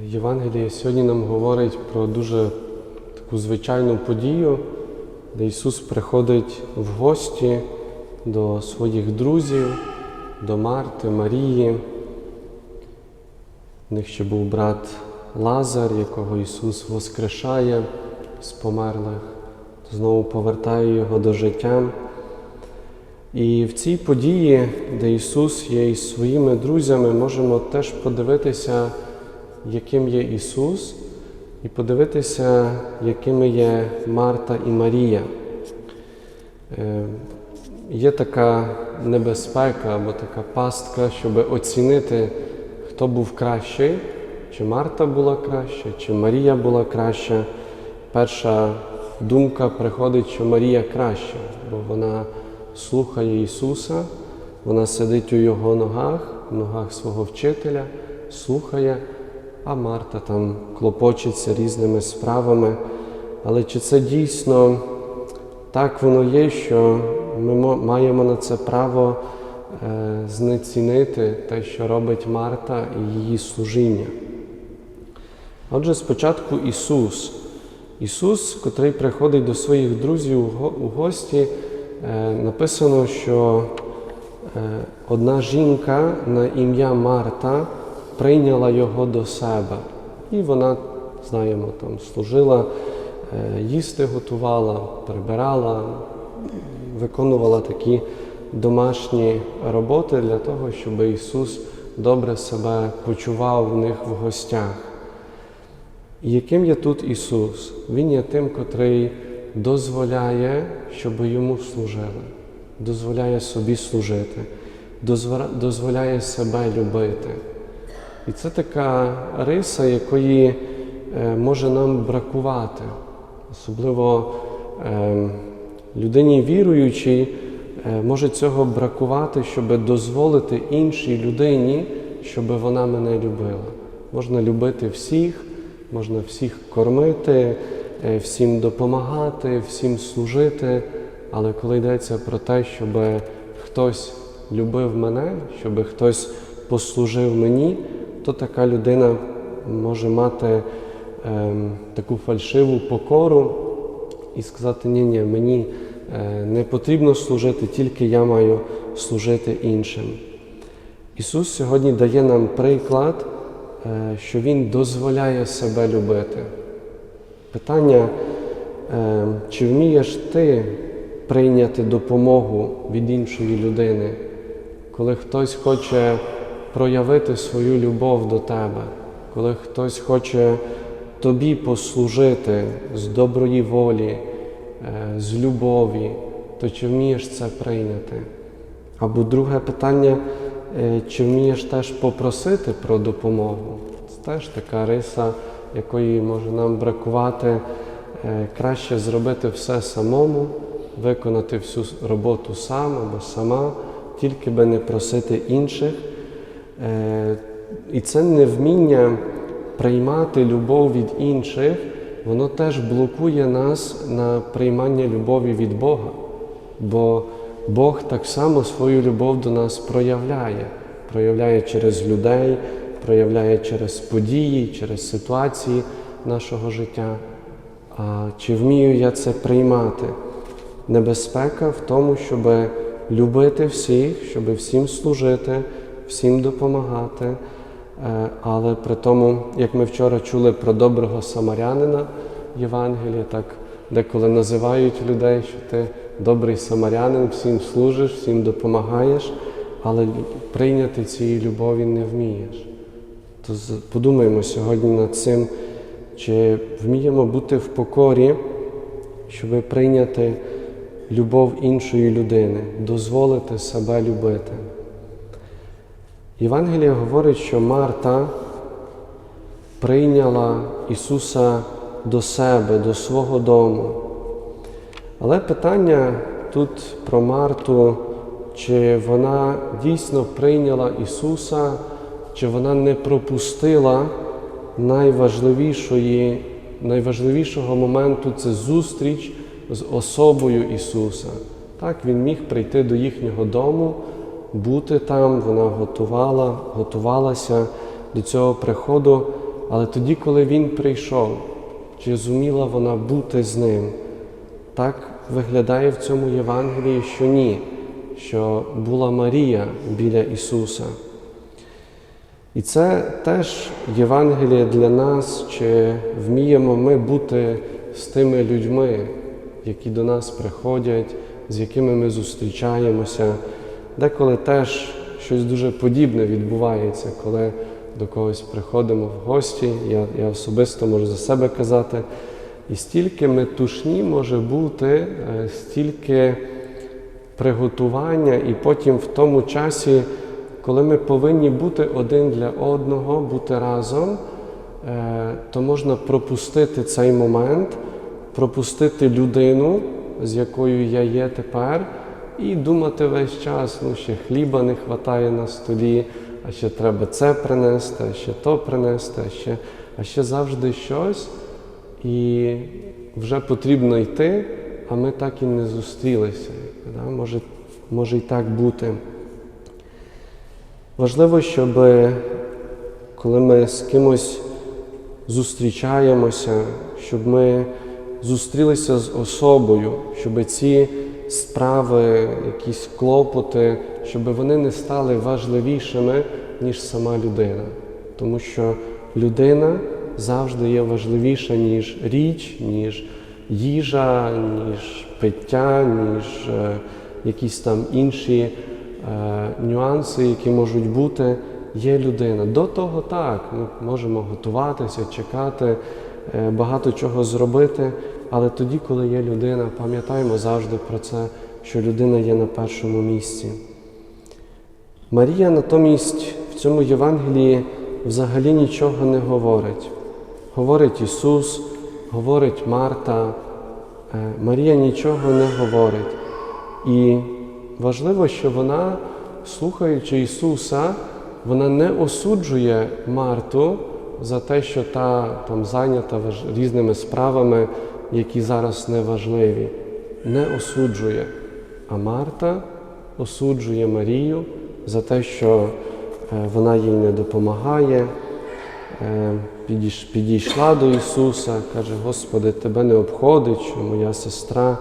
Євангеліє сьогодні нам говорить про дуже таку звичайну подію, де Ісус приходить в гості до своїх друзів, до Марти, Марії. В них ще був брат Лазар, якого Ісус воскрешає з померлих, знову повертає його до життя. І в цій події, де Ісус є із своїми друзями, можемо теж подивитися, яким є Ісус, і подивитися, якими є Марта і Марія. Е, Є така небезпека або така пастка, щоб оцінити, хто був кращий, чи Марта була краща, чи Марія була краща. Перша думка приходить, що Марія краща, бо вона слухає Ісуса, вона сидить у Його ногах, в ногах свого вчителя, слухає, а Марта там клопочеться різними справами. Але чи це дійсно так воно є, що ми маємо на це право е, знецінити те, що робить Марта і її служіння? Отже, спочатку Ісус. Ісус, котрий приходить до своїх друзів у гості, е, написано, що е, одна жінка на ім'я Марта прийняла його до себе. І вона, знаємо, там служила, е, їсти готувала, прибирала, виконувала такі домашні роботи для того, щоб Ісус добре себе почував в них в гостях. Яким є тут Ісус? Він є тим, котрий дозволяє, щоб йому служили, дозволяє собі служити, дозволяє себе любити. І це така риса, якої е, може нам бракувати, особливо е, людині віруючій е, може цього бракувати, щоб дозволити іншій людині, щоб вона мене любила. Можна любити всіх, можна всіх кормити, е, всім допомагати, всім служити. Але коли йдеться про те, щоб хтось любив мене, щоб хтось послужив мені, то така людина може мати ем, таку фальшиву покору і сказати, ні, ні, мені е, не потрібно служити, тільки я маю служити іншим. Ісус сьогодні дає нам приклад, е, що Він дозволяє себе любити. Питання, е, чи вмієш ти прийняти допомогу від іншої людини, коли хтось хоче проявити свою любов до тебе, коли хтось хоче тобі послужити з доброї волі, е, з любові, то чи вмієш це прийняти? Або друге питання, е, чи вмієш теж попросити про допомогу? Це теж така риса, якої може нам бракувати. Е, Краще зробити все самому, виконати всю роботу сам або сама, тільки би не просити інших. Е, І це невміння приймати любов від інших, воно теж блокує нас на приймання любові від Бога. Бо Бог так само свою любов до нас проявляє, проявляє через людей, проявляє через події, через ситуації нашого життя. А чи вмію я це приймати? Небезпека в тому, щоб любити всіх, щоб всім служити, всім допомагати. Е, Але при тому, як ми вчора чули про доброго самарянина Євангелія, так деколи називають людей, що ти добрий самарянин, всім служиш, всім допомагаєш, але прийняти цієї любові не вмієш. То подумаємо сьогодні над цим, чи вміємо бути в покорі, щоб прийняти любов іншої людини, дозволити себе любити. Євангелія говорить, що Марта прийняла Ісуса до себе, до свого дому. Але питання тут про Марту, чи вона дійсно прийняла Ісуса, чи вона не пропустила найважливішої, найважливішого моменту це зустріч з особою Ісуса. Так, Він міг прийти до їхнього дому, бути там, вона готувала, готувалася до цього приходу, Але тоді, коли він прийшов, чи зуміла вона бути з ним? Так виглядає в цьому Євангелії, що ні, що була Марія біля Ісуса. І це теж Євангеліє для нас, чи вміємо ми бути з тими людьми, які до нас приходять, з якими ми зустрічаємося. Деколи теж щось дуже подібне відбувається, коли до когось приходимо в гості. Я, я особисто можу за себе казати. І стільки метушні може бути, е, стільки приготування, і потім в тому часі, коли ми повинні бути один для одного, бути разом, е, то можна пропустити цей момент, пропустити людину, з якою я є тепер, і думати весь час, ну ще хліба не вистачає на столі, а ще треба це принести, а ще то принести, а ще, а ще завжди щось. І вже потрібно йти, а ми так і не зустрілися. Да? Може, може і так бути. Важливо, щоб коли ми з кимось зустрічаємося, щоб ми зустрілися з особою, щоб ці справи, якісь клопоти, щоб вони не стали важливішими, ніж сама людина. Тому що людина завжди є важливіша, ніж річ, ніж їжа, ніж пиття, ніж е, якісь там інші е, нюанси, які можуть бути. Є людина. До того так, ми можемо готуватися, чекати, е, багато чого зробити, але тоді, коли є людина, пам'ятаємо завжди про це, що людина є на першому місці. Марія натомість в цьому Євангелії взагалі нічого не говорить. Говорить Ісус, говорить Марта, е, Марія нічого не говорить. І важливо, що вона, слухаючи Ісуса, вона не осуджує Марту за те, що та там зайнята різними справами, які зараз не важливі. Не осуджує. А Марта осуджує Марію за те, що е, вона їй не допомагає. Е, Підійшла до Ісуса, каже: Господи, тебе не обходить, що моя сестра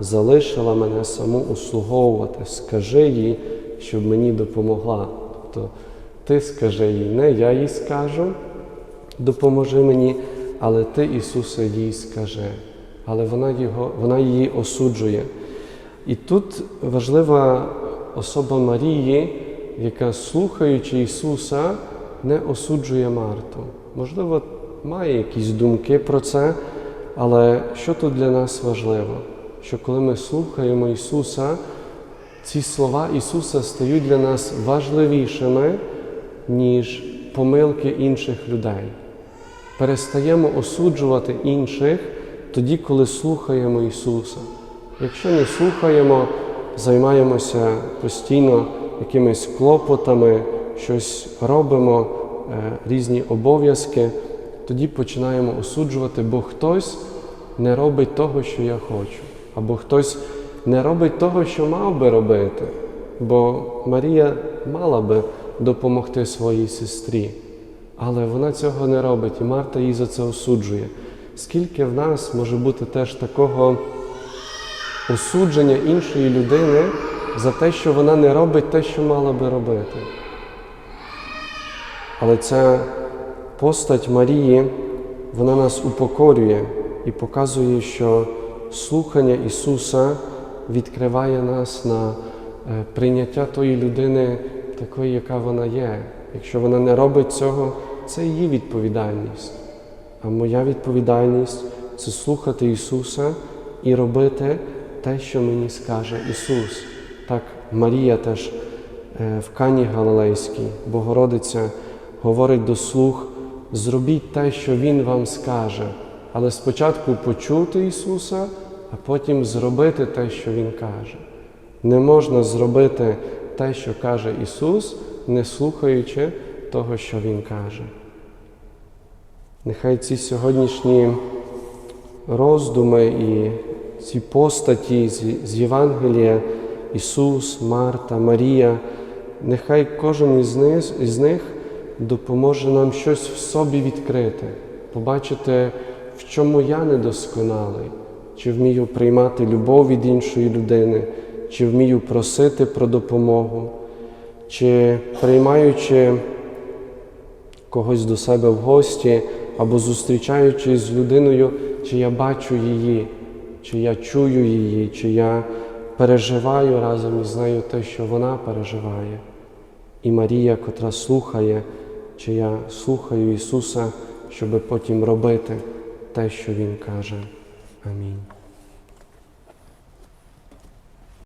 залишила мене саму услуговувати. Скажи їй, щоб мені допомогла. Тобто ти скажи їй, не я їй скажу, допоможи мені, але ти, Ісусе, їй скажи. Але вона, його, вона її осуджує. І тут важлива особа Марії, яка, слухаючи Ісуса, не осуджує Марту. Можливо, має якісь думки про це, але що тут для нас важливо? Що коли ми слухаємо Ісуса, ці слова Ісуса стають для нас важливішими, ніж помилки інших людей. Перестаємо осуджувати інших тоді, коли слухаємо Ісуса. Якщо не слухаємо, займаємося постійно якимись клопотами, щось робимо, е, різні обов'язки, тоді починаємо осуджувати, бо хтось не робить того, що я хочу, або хтось не робить того, що мав би робити. Бо Марія мала би допомогти своїй сестрі, але вона цього не робить, і Марта її за це осуджує. Скільки в нас може бути теж такого осудження іншої людини за те, що вона не робить те, що мала би робити. Але ця постать Марії, вона нас упокорює і показує, що слухання Ісуса відкриває нас на е, прийняття тої людини такої, яка вона є. Якщо вона не робить цього, це її відповідальність. А моя відповідальність це слухати Ісуса і робити те, що мені скаже Ісус. Так Марія теж е, в Кані Галилейській, Богородиця говорить до слуг, зробіть те, що Він вам скаже, але спочатку почути Ісуса, а потім зробити те, що Він каже. Не можна зробити те, що каже Ісус, не слухаючи того, що Він каже. Нехай ці сьогоднішні роздуми і ці постаті з, Євангелія, Ісус, Марта, Марія, нехай кожен із них, із них допоможе нам щось в собі відкрити, побачити, в чому я недосконалий, чи вмію приймати любов від іншої людини, чи вмію просити про допомогу, чи приймаючи когось до себе в гості або зустрічаючись з людиною, чи я бачу її, чи я чую її, чи я переживаю разом із нею те, що вона переживає. І Марія, котра слухає, чи я слухаю Ісуса, щоб потім робити те, що Він каже. Амінь.